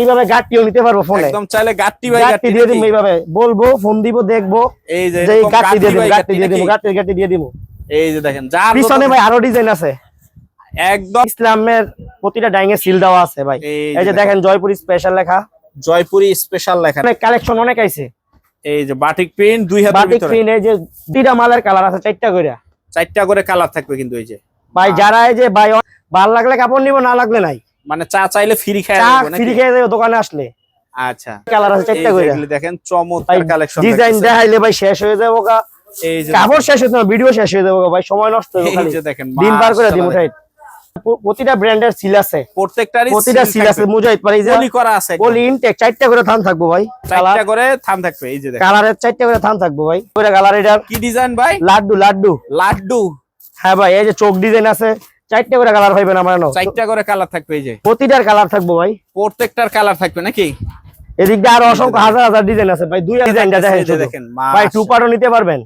এইভাবে গাঁটটিও নিতে পারব ফোনে একদম চাইলে গাট্টি ভাই গাঁটটি দিয়ে? দিব এইভাবে। বলব ফোন দিব দেখব। এই যে যে গাঁটটি দিয়ে দিব ভাই গাঁটটি দিয়ে দিব নাকি? গাঁটটি গাঁটটি দিয়ে দিব। এই যে দেখেন যার পিছনে ভাই আরও ডিজাইন আছে। একদম। ইসলামের প্রতিটা ডাইঙে সিল দেওয়া আছে ভাই। এই যে দেখেন জয়পুরি স্পেশাল লেখা। জয়পুরি স্পেশাল লেখা। অনেক কালেকশন অনেক আইছে। এই যে বাটিক প্রিন্ট দুই হাতের বাটিক প্রিন্ট এই যে দুইটা মালের কালার আছে চারটা করে। চারটা করে কালার থাকবে কিন্তু এই যে। ভাই যারা এই যে ভাই ভালো লাগলে কাপড় নিব না লাগলে নাই। মানে চা চাইলে ফ্রি খায় ফ্রি খেয়ে যাবে দোকানে আসলে। আচ্ছা। কালার আছে এই চারটা করে। দেখেন চমৎকার কালেকশন ডিজাইন দেখাইলে ভাই শেষ হয়ে যাব গা। এই যে কাপড় শেষ হতে না ভিডিও শেষ হয়ে যাব ভাই সময় নষ্ট হয়ে এই যে দেখেন দিন পার করে মাশাআল্লাহ। উঠাই প্রতিটা ব্র্যান্ডের সিল আছে। প্রত্যেকটারই প্রতিটা সিল আছে মুজাহিদ পারি যে পলি করা আছে। বলি ইনটেক চারটা করে থান থাকব ভাই। চারটা করে থান থাকবে এই যে দেখেন। কালারের চারটা করে থান থাকব ভাই। করে কালার এটার কি ডিজাইন ভাই? লাড্ডু লাড্ডু। লাড্ডু। হ্যাঁ ভাই এই যে চোখ ডিজাইন আছে। চারটা করে কালার পাইবেন আমার নাও। চারটা করে কালার থাকবে এই যে। প্রতিটার কালার থাকব ভাই। প্রত্যেকটার কালার থাকবে নাকি? এদিক আরও অসংখ্য হাজার হাজার ডিজাইন আছে ভাই। দুই ডিজাইনটা দেখেন ভাই টু পার্টও নিতে পারবেন।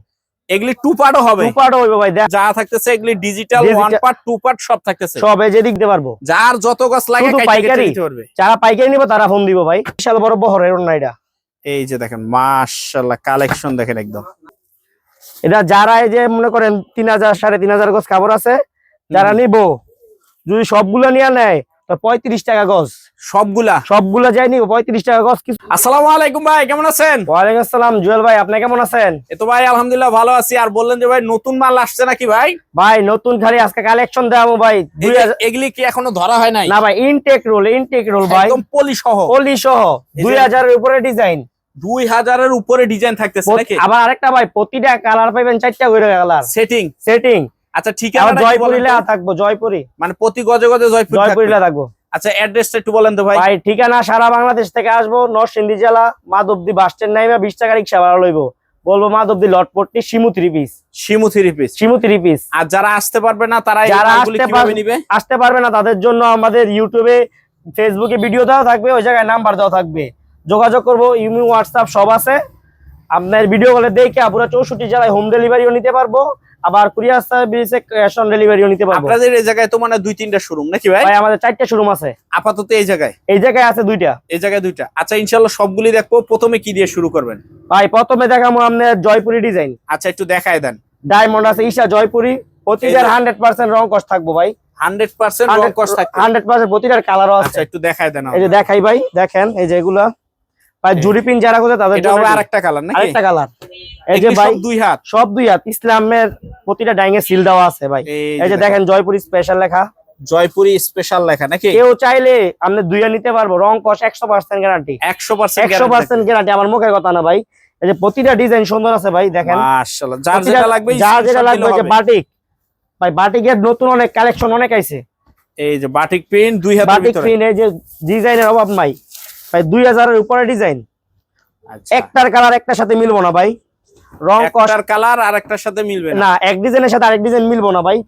এগুলি টু পার্টও হবে। টু পার্টও হইবে ভাই দেখ। যা থাকতেছে এগুলি digital one part two part সব থাকতেছে। সব এই যে দিতে পারব। যার যত গাছ লাগে পাইকারি? দিতে পারবে। যারা পাইকারি নিবে তারা ফোন দিব ভাই। বিশাল বড় বহরের না এটা। এই যে দেখেন মাশাআল্লাহ কালেকশন দেখেন একদম। এটা যারা এই যে মনে করেন তিন হাজার সাড়ে তিন হাজার গজ কাপড় আছে যারা নিবো যদি সবগুলো নিয়ে নেয় তো পঁয়ত্রিশ টাকা গজ। সবগুলা? সবগুলো যাই নিবো পঁয়ত্রিশ টাকা গজ কিছু আসসালামু আলাইকুম ভাই কেমন আছেন? ওয়ালাইকুম আসসালাম জুয়েল ভাই আপনি কেমন আছেন? এ তো ভাই আলহামদুলিল্লাহ ভালো আছি। আর বললেন যে ভাই নতুন মাল আসছে নাকি ভাই? ভাই নতুন খালি আজকে কালেকশন দেবো ভাই। দুই হাজার- এগুলি কি এখনও ধরা হয় নাই? না ভাই ইনটেক রোল ইনটেক রোল ভাই। একদম পলি সহ। পলি সহ। দুই হাজারের উপরে ডিজাইন দুই হাজারের উপরে ডিজাইন থাকতেছে নাকি? আবার আরেকটা ভাই প্রতিটা কালার পাইবেন চারটা করে কালার সেটিং সেটিং আচ্ছা ঠিক আছে জয়পুরি লেখা থাকব জয়পুরি। মানে প্রতি গজে গজে জয়পুর জয়পুরি থাকবে। লেখা থাকব। আচ্ছা অ্যাড্রেসটা একটু বলেন তো ভাই। ভাই ঠিকানা সারা বাংলাদেশ থেকে আসব নরসিংদী জেলা মাধবদী বাস স্ট্যান্ড নাইমা বিশ টাকা রিক্সা ভাড়া লইবো। বলব মাধবদী লটপট্টি শিমু থ্রি পিস শিমু থ্রি পিস শিমু থ্রি পিস আর যারা আসতে পারবে না তারা যারা আসতে পারবে নিবে? আসতে পারবে না তাদের জন্য আমাদের ইউটিউবে ফেসবুকে ভিডিও দেওয়া থাকবে ওই জায়গায় নাম্বার দেওয়া থাকবে। যোগাযোগ করব ইমি হোয়াটসঅ্যাপ সব আছে। আপনার ভিডিও কলে দেখে পুরো চৌষট্টি জেলায় হোম ডেলিভারিও নিতে পারব। আবার কুরিয়ার সার্ভিসে ক্যাশ অন ডেলিভারিও নিতে পারব। আপনাদের এই জায়গায় তো মানে দুই তিনটা শোরুম নাকি ভাই? ভাই আমাদের চারটে শোরুম আছে। আপাতত এই জায়গায়? এই জায়গায় আছে দুইটা। এই জায়গায় দুইটা। আচ্ছা ইনশাল্লাহ সবগুলি দেখব। প্রথমে কি দিয়ে শুরু করবেন? ভাই প্রথমে দেখাবো আপনার জয়পুরি ডিজাইন আচ্ছা একটু দেখায় দেন। ডায়মন্ড আছে ঈশা জয়পুরি। প্রতিটার হান্ড্রেড পার্সেন্ট রং কষ্ট থাকব ভাই। হান্ড্রেড পার্সেন্ট রং কস থাকবে। হান্ড্রেড পার্সেন্ট প্রতিটার কালারও আচ্ছা আছে। একটু দেখায় দেন এই যে দেখাই ভাই দেখেন এই যে এগুলা। ভাই এই- পিন যারা করে তাদের জন্য আরেকটা কালার নাকি? আরেকটা কালার এই যে ভাই দুই হাত? সব দুই হাত। ইসলামের প্রতিটা ডাইঙে সিল দেওয়া আছে ভাই। এই যে দেখেন জয়পুরি স্পেশাল লেখা। জয়পুরি স্পেশাল লেখা নাকি? কেউ চাইলে আপনি দুইয়া নিতে পারব। রং কষ একশো পার্সেন্ট গ্যারান্টি একশো পার্সেন্ট একশো পার্সেন্ট গ্যারান্টি আমার মুখের কথা না ভাই। এই যে প্রতিটা ডিজাইন সুন্দর আছে ভাই দেখেন। যার যেটা লাগবে যার যেটা লাগবে যে বাটিক ভাই বাটিকের নতুন অনেক কালেকশন অনেক আইছে। এই যে বাটিক প্রিন্ট দুই হাতের বাটিক প্রিন্ট এই যে ডিজাইনের অভাব নাই। ভাই দুই হাজারের উপরে ডিজাইন আচ্ছা। একটার কালার একটার সাথে মিলবো না ভাই। রং কষ কালার আর একটার সাথে মিলবে না? না এক ডিজাইনের সাথে আরেক ডিজাইন মিলবো না ভাই।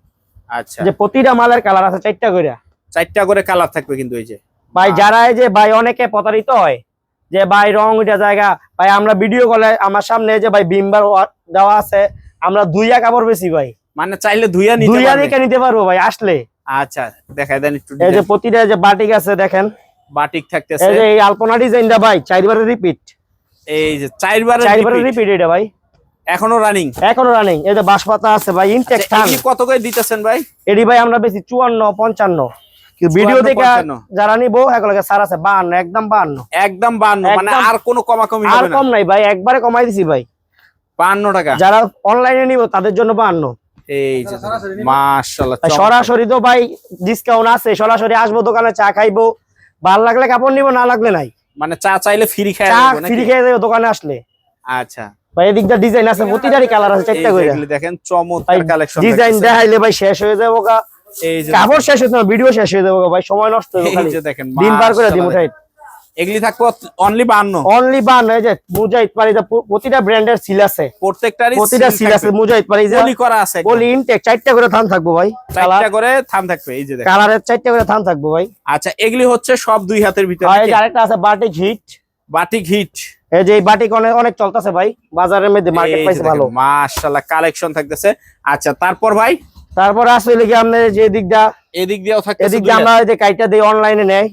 আচ্ছা। যে প্রতিটা মালের কালার আছে চারটা করে। চারটা করে কালার থাকবে কিন্তু এই যে। ভাই যারা এই যে ভাই অনেকে প্রতারিত হয় যে ভাই রং জায়গা। ভাই আমরা ভিডিও কলে আমার সামনে যে ভাই বিম্বার দেওয়া আছে আমরা দুইয়া কাপড় বেশি ভাই। মানে চাইলে ধুইয়া নিতে নিতে পারব ভাই আসলে। আচ্ছা দেখায় দেন একটু এই যে প্রতিটা যে বাটিক আছে দেখেন। বাটিক এই থাকতেছে যে এই আলপনা ডিজাইনটা ভাই চারবারে রিপিট এই যে চারবারে চারবারে রিপিট এটা ভাই। এখনও রানিং এখনও রানিং এই যে বাঁশপাতা আছে ভাই ইনটেক থান। কত করে দিতেছেন ভাই? এডি ভাই আমরা বেশি চুয়ান্ন পঞ্চান্ন। ভিডিও দেখে যারা নিবো একলগে সার আছে বাহান্ন একদম বাহান্ন। একদম বান্ন মানে একদম- আর কোনো কমাকমি হবে না। আর কম নাই ভাই একবারে কমাই দিছি ভাই। বান্ন টাকা। যারা অনলাইনে নিবো তাদের জন্য বাহান্ন। এই যে মাশাআল্লাহ সরাসরি তো ভাই ডিসকাউন্ট আছে সরাসরি আসব দোকানে চা খাইবো। ভালো লাগলে কাপড় নিবো না লাগলে নাই। মানে চা চাইলে ফ্রি খায় চা ফ্রি খেয়ে যাবে দোকানে আসলে। আচ্ছা। ভাই এদিকটা ডিজাইন আছে প্রতিটারই কালার আছে এই চারটা করে দেখেন চমৎকার কালেকশন ডিজাইন দেখাইলে ভাই শেষ হয়ে যাব কাপড় শেষ ভিডিও শেষ হয়ে যাব ভাই সময় নষ্ট হয়ে এই খালি। যে দেখেন দিন পার করে দিব। এগুলি থাকব অনলি বান্ন অনলি বান এই যে মুজাহিদ পারি যে প্র- প্রতিটা ব্র্যান্ডের সিল আছে। প্রত্যেকটারই প্রতিটা সিল আছে মুজাহিদ পারি যে পলি করা আছে বলি ইনটেক চারটা করে থান থাকব ভাই। চারটা করে থান থাকবে এই যে দেখেন। কালারের চারটা করে থান থাকব ভাই। আচ্ছা এগুলি হচ্ছে সব দুই হাতের ভিতরে এই যে আরেকটা আছে বাটিক হিট বাটিক হিট এই যে বাটিক অনেক অনেক চলতেছে ভাই বাজারের মধ্যে মার্কেট প্রাইস ভালো। মাশাআল্লাহ কালেকশন থাকতেছে। আচ্ছা তারপর ভাই? তারপর আসলে কি আপনার যে দিকটা এদিক দিয়েও থাকতেছে এদিক দিয়ে আমরা যে কাইটা দিয়ে অনলাইনে নেয়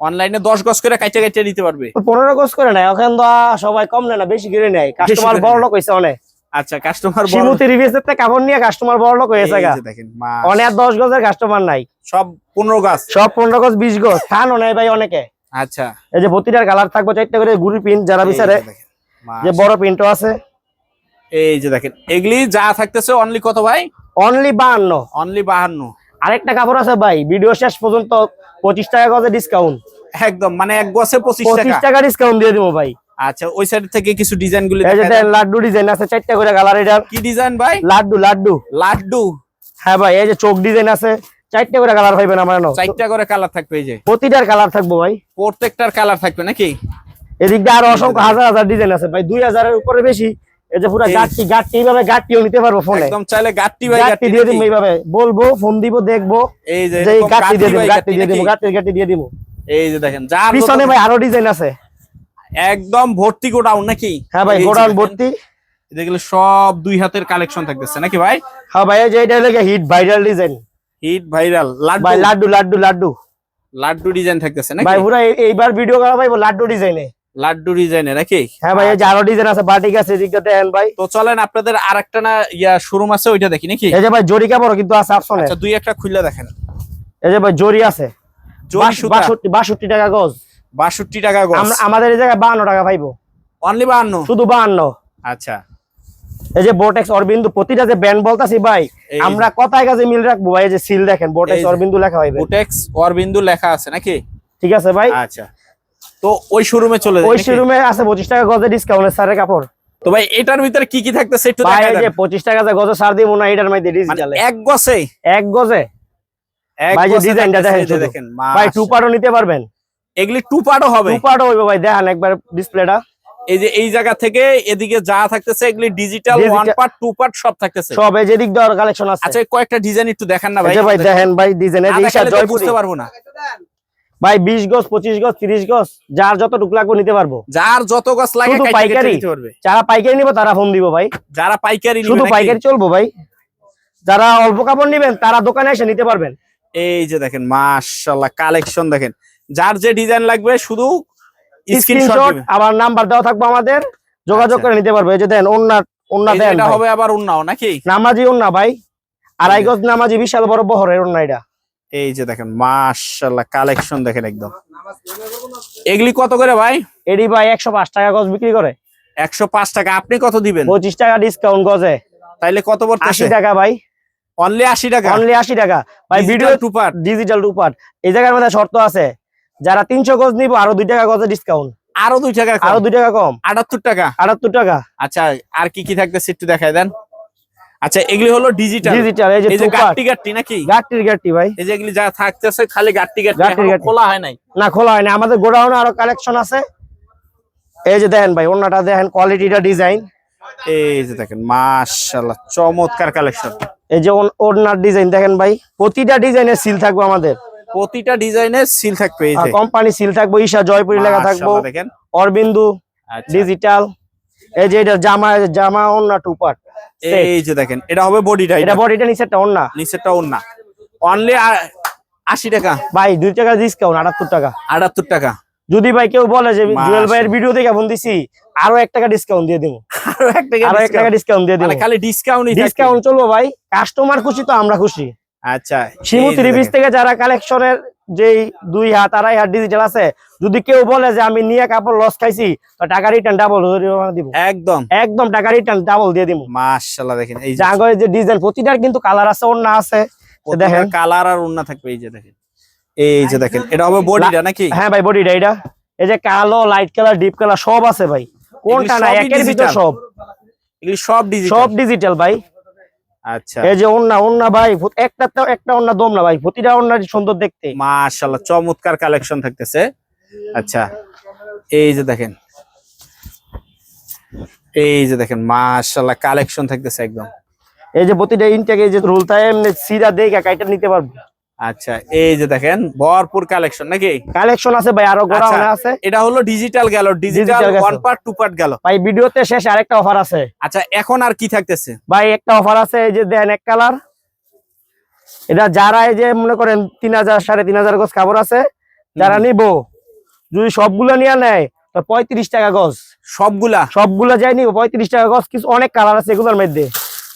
অনলাইনে দশ গজ করে কাইটে কাইটে নিতে পারবে। পনেরো গজ করে নেয় এখন তো সবাই কম নেয় না বেশি করে নেয়। কাস্টমার বড় লোক হয়েছে অনেক। আচ্ছা কাস্টমার শিমুতি রিভিউসের থেকে কাপড় নিয়ে কাস্টমার বড় লোক হয়েছে দেখেন। অনেক দশ গজের কাস্টমার নাই। সব পনেরো গাছ সব পনেরো গজ বিশ গজ খানও নেয় ভাই অনেকে। আচ্ছা। এই যে প্রতিটার কালার থাকবে চারটা করে গুড়ি পিন যারা বিচারে। যে বড় প্রিন্টও আছে। এই যে দেখেন এগুলি যা থাকতেছে অনলি কত ভাই? অনলি বাহান্ন। অনলি বাহান্ন। আরেকটা কাপড় আছে ভাই ভিডিও শেষ পর্যন্ত পঁচিশ টাকা গজে ডিসকাউন্ট একদম মানে এক গছে পঁচিশ টাকা। টাকা ডিসকাউন্ট দিয়ে দিব ভাই। আচ্ছা ওই সাইড থেকে কিছু ডিজাইন গুলি। লাড্ডু ডিজাইন আছে চারটা করে কালার এটা। কি ডিজাইন ভাই? লাড্ডু লাড্ডু। লাড্ডু। হ্যাঁ ভাই এই যে চোখ ডিজাইন আছে চারটা করে কালার পাইবেন আমার এনো। চারটা করে কালার থাকবে এই যে। প্রতিটার কালার থাকব ভাই। প্রত্যেকটার কালার থাকবে নাকি? এদিক দিয়ে আরও অসংখ্য হাজার হাজার ডিজাইন আছে ভাই দুই হাজারের উপরে বেশি। এই যে পুরো গাঠটি গাঠটি এইভাবে গাঠটিও নিতে পারব ফোনে একদম চাইলে গাট্টি ভাই গাট্টি দিয়ে দিব এইভাবে। বলব ফোন দিব দেখব। এই যে এই দিয়ে দিব গাঠটি দিয়ে দিব? গাঠটি গাঠটি দিয়ে দিব। এই যে দেখেন যার পিছনে ভাই আরও ডিজাইন আছে। একদম ভর্তি গোডাউন নাকি? হ্যাঁ ভাই গোডাউন ভর্তি। যেগুলো সব দুই হাতের কালেকশন থাকতেছে নাকি ভাই? হ্যাঁ ভাই এই যে এটা লেগে hit viral design hit viral ভাই লাড্ডু লাড্ডু লাড্ডু। লাড্ডু লাড্ডু ডিজাইন থাকতেছে নাকি? ভাই পুরো এই- এইবার ভিডিও করা ভাই লাড্ডু ডিজাইনে লাড্ডু ডিজাইনে নাকি? হ্যাঁ ভাই এই যে আরও ডিজাইন আছে বাটিক আছে এদিকে দেখেন ভাই। তো চলেন আপনাদের আরেকটা না ইয়া শোরুম আছে ওইটা দেখি নাকি? এই যে ভাই জরি কাপড় কিন্তু আছে অপশনে আচ্ছা দুই একটা খুলে দেখেন। এই যে ভাই জরি আছে। জরি সুতা। বাষট্টি বাষট্টি টাকা গজ। বাষট্টি টাকা গজ। আমরা আমাদের এই জায়গায় বাহান্ন টাকা পাইবো। অনলি বাহান্ন শুধু বাহান্ন আচ্ছা। এই যে বোটেক্স অরবিন্দু প্রতিটা যে ব্যান্ড বলতাছি ভাই আমরা কথায় কাজে মিল রাখব ভাই এই যে সিল দেখেন বোটেক্স। অরবিন্দু লেখা হইবে বোটেক্স অরবিন্দু লেখা আছে নাকি? ঠিক আছে ভাই? আচ্ছা। তো ওই শোরুমে চলে ওই? শোরুমে আছে পঁচিশ টাকা গজে ডিসকাউন্ট স্যারের কাপড়। তো ভাই এটার ভিতরে কি কি থাকতেছে একটু ভাই দেখা এই যে পঁচিশ টাকা যে গজে সার দিব না এটার মধ্যে মানে ডিজিটালে এক গছে এক গজে? এক ডিজাইনটা দেখেন এই ভাই টু। পার্টও নিতে পারবেন। এগুলি টু পার্টও হবে? টু পার্টও হইবে ভাই দেখেন একবার ডিসপ্লেটা এই যে এই জায়গা থেকে এদিকে যা থাকতেছে এগুলি digital one part two part সব থাকতেছে। সব এই যে দিক দেওয়ার কালেকশন আছে। আচ্ছা কয়েকটা ডিজাইন একটু দেখান না ভাই। ভাই দেখেন ভাই ডিজাইনের না ঈশা দেখালে বুঝতে পারব না। ভাই বিশ গজ পঁচিশ গজ তিরিশ গজ যার যত টুক লাগবে নিতে পারব। যার যত গাছ লাগে পাইকারি? যারা পাইকারি নিবো তারা ফোন দিব ভাই। যারা পাইকারি নিবে শুধু পাইকারি চলবো ভাই। যারা অল্প কাপড় নিবেন তারা দোকানে এসে নিতে পারবেন। এই যে দেখেন মাশাআল্লাহ কালেকশন দেখেন। যার যে ডিজাইন লাগবে শুধু স্ক্রিনশট আবার নাম্বার দেওয়া থাকবে আমাদের। যোগাযোগ আচ্ছা। করে নিতে পারবে। এই যে দেন ওন্না ওন্না দেন এটা হবে আবার উন্নাও নাকি? নামাজি ওন্না ভাই। আড়াই গজ নামাজি বিশাল বড় বহরের ওন্না এটা। এই যে দেখেন মাশাআল্লাহ কালেকশন দেখেন একদম। এগুলি কত করে ভাই? এডি ভাই একশো পাঁচ টাকা গজ বিক্রি করে। একশো পাঁচ টাকা আপনি কত দিবেন? পঁচিশ টাকা ডিসকাউন্ট গজে। তাইলে কত আশি পড়তেছে টাকা ভাই। অনলি আশি টাকা? অনলি আশি টাকা। ভাই ভিডিও টু পার্ট ডিজিটাল টুপার এই জায়গার মধ্যে শর্ত আছে যারা তিনশো গজ নিব আরও দুই টাকা গজে ডিসকাউন্ট আরও দুই টাকা কম। আরও দুই টাকা কম। আটাত্তর টাকা? আটাত্তর টাকা। আচ্ছা আর কি কি থাকতেছে একটু দেখাই দেন। আচ্ছা এগুলি হলো ডিজিটাল ডিজিটাল এই যে এই যে টুপার গাট্টি গাট্টি নাকি? গাট্টির গাট্টি ভাই। এই যে এগুলি যা থাকতেছে খালি গাট্টি এখনও খোলা হয় নাই? না খোলা হয়নি আমাদের গোডাউনে আরও কালেকশন আছে। এই যে দেখেন ভাই অন্যটা দেখেন কোয়ালিটিটা ডিজাইন এই যে দেখেন মাশাআল্লাহ চমৎকার কালেকশন এই যে ওন- ওড়নার ডিজাইন দেখেন ভাই প্রতিটা ডিজাইনের সিল থাকবে আমাদের। প্রতিটা ডিজাইনের সিল থাকবে এই যে। কোম্পানি সিল থাকবে ঈশা জয়পুরি লেখা থাকব। দেখেন। অরবিন্দু আচ্ছা। ডিজিটাল এই যে এটা জামা জামা ওন্না টু পার্ট এই যে দেখেন এটা হবে বডিটা এটা বডিটা নিচেরটা ওন্না নিচেরটা ওন্না অনলি আশি টাকা। ভাই দুই টাকা ডিসকাউন্ট আটাত্তর টাকা। আটাত্তর টাকা। যদি ভাই কেউ বলে যে। জুয়েল ভাইয়ের ভিডিও দেখে ফোন দিছি আরও এক টাকা ডিসকাউন্ট দিয়ে দিব। আরও এক টাকা আরও এক টাকা ডিসকাউন্ট দিয়ে দিব। মানে খালি ডিসকাউন্টই ডিসকাউন্ট চলবো ভাই কাস্টমার খুশি তো আমরা খুশি। আচ্ছা ত্রিপিস দেখেন। থেকে যারা কালেকশনের যেই দুই হাত আড়াই হাত ডিজিটাল আছে যদি কেউ বলে যে আমি নিয়ে কাপড় লস খাইছি তো টাকা রিটার্ন ডাবল দিব। একদম। একদম টাকা রিটার্ন ডাবল দিয়ে দিব। মাশাআল্লাহ দেখেন এই যে জাগরের যে ডিজাইন প্রতিটার কিন্তু কালার আছে ওর আছে। দেখেন। কালার আর ওন্না থাকবে এই যে দেখেন। এই যে দেখেন এটা হবে বডিটা নাকি? হ্যাঁ ভাই বডিটা এটা। এই যে কালো লাইট কালার ডিপ কালার সব আছে ভাই। কোনটা না একের ভিতর সব। এগুলি সব ডিজিটাল সব ডিজিটাল ভাই। আচ্ছা। এই যে ওন্না ওন্না ভাই একটা তো একটা ওন্না দম না ভাই প্রতিটা ওন্না সুন্দর দেখতে। মাশাআল্লাহ চমৎকার কালেকশন থাকতেছে। আচ্ছা এই যে দেখেন। এই যে দেখেন মাশাআল্লাহ কালেকশন থাকতেছে একদম। এই যে প্রতিটা ইনটেক এই যে রুল তাই এমনি সিরা দেখে কাইটা নিতে পারব। আচ্ছা এই যে দেখেন ভরপুর কালেকশন নাকি? কালেকশন আছে ভাই আরও গোড়াউনে আচ্ছা, আছে। এটা হলো ডিজিটাল গেল digital one part two part গেল। ভাই ভিডিওতে শেষ আরেকটা অফার আছে। আচ্ছা এখন আর কি থাকতেছে? ভাই একটা অফার আছে এই যে দেন এক কালার এটা যারা এই যে মনে করেন তিন হাজার সাড়ে তিন হাজার গোছ কাপড় আছে যারা নিবো যদি সবগুলো নিয়ে নেয় তো পঁয়ত্রিশ টাকা গজ। সবগুলা? সবগুলা যাই নিব পঁয়ত্রিশ টাকা গজ কিছু অনেক কালার আছে এগুলোর মধ্যে।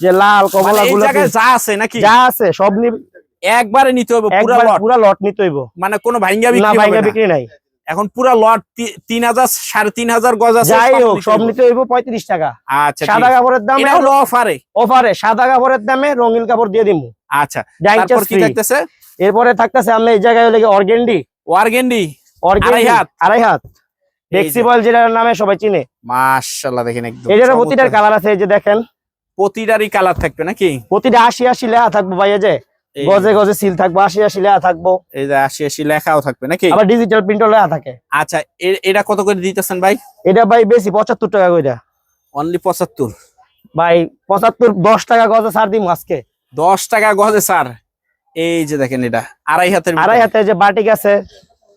যে লাল মানে কমলা গুলো যা আছে নাকি? যা আছে সব নিবে। একবারে নিতে হবে পুরো লট পুরা লট নিতে হইব। মানে কোনো ভাঙ্গা বিক্রি ভাইঙ্গা না। বিক্রি নাই। এখন পুরো লট তি- তিন হাজার সাড়ে তিন হাজার গজ আছে যাই হোক সব নিতে হইব পঁয়ত্রিশ টাকা। আচ্ছা সাদা কাপড়ের দামে এটা হলো অফারে অফারে সাদা কাপড়ের দামে রঙিন কাপড় দিয়ে দিমু। আচ্ছা তারপর কি থাকতেছে? এরপরে থাকতেছে আমরা এই জায়গায় হলে অর্গেন্ডি অর্গেন্ডি আড়াই হাত। আড়াই হাত। ফ্লেক্সিবল যেটার নামে সবাই চিনে। মাশাআল্লাহ দেখেন একদম এটার। প্রতিটার কালার আছে এই যে দেখেন। প্রতিটারই কালার থাকবে নাকি? প্রতিটা আশি আশি লেখা থাকবে ভাইয়া যে। গজে গজে সিল থাকব আশি আশি লেখা থাকব। এই যে আশি আশি লেখাও থাকবে নাকি? আবার ডিজিটাল প্রিন্টও লেখা থাকে। আচ্ছা এটা কত করে দিতেছেন ভাই? এটা ভাই বেশি পঁচাত্তর টাকা কইরা। অনলি পঁচাত্তর। ভাই পঁচাত্তর দশ টাকা গজে ছাড় দিম আজকে। দশ টাকা গজে স্যার এই যে দেখেন এটা আড়াই হাতের আড়াই হাতে যে বাটিক আছে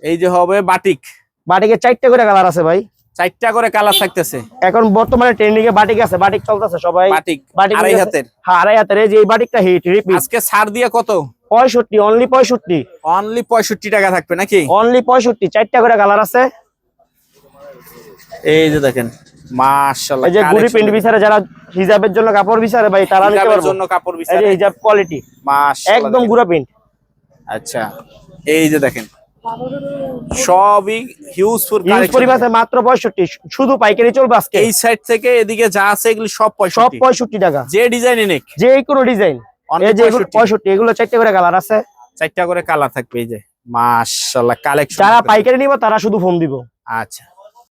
এই যে হবে বাটিক। বাটিকের চারটে করে কালার আছে ভাই। চারটা করে কালার থাকতেছে। এখন বর্তমানে ট্রেন্ডিং এ বাটিক আছে বাটিক চলতেছে সবাই। বাটিক বাটিক আড়াই হাতের। হ্যাঁ আড়াই হাতের এই যে এই বাটিকটা হিট রিপিট আজকে ছাড় দিয়ে কত? পঁয়ষট্টি অনলি পঁয়ষট্টি। অনলি পঁয়ষট্টি টাকা থাকবে নাকি? অনলি পঁয়ষট্টি চারটা করে কালার আছে। এই যে দেখেন মাশাআল্লাহ এই যে গুড়ি প্রিন্ট বিচারে যারা হিজাবের জন্য কাপড় বিচারে ভাই তারা নিতে পারব। জন্য কাপড় এই বিচারে। যে হিজাব কোয়ালিটি মাশাআল্লাহ একদম। গুড়া প্রিন্ট আচ্ছা এই যে দেখেন সবই ইউজ পরিমাণে মাত্র পঁয়ষট্টি। শুধু পাইকারি চলবে আজকে? এই সাইড থেকে এদিকে যা আছে এগুলো সব সব পঁয়ষট্টি পঁয়ষট্টি টাকা। যে ডিজাইন এনে যে কোনো ডিজাইন এই যে 65 পঁয়ষট্টি। এগুলো চারটে করে কালার আছে। চারটা করে কালার থাকবে এই যে। মাশাআল্লাহ কালেকশন যারা পাইকারি নিব তারা শুধু ফোন দিব। আচ্ছা।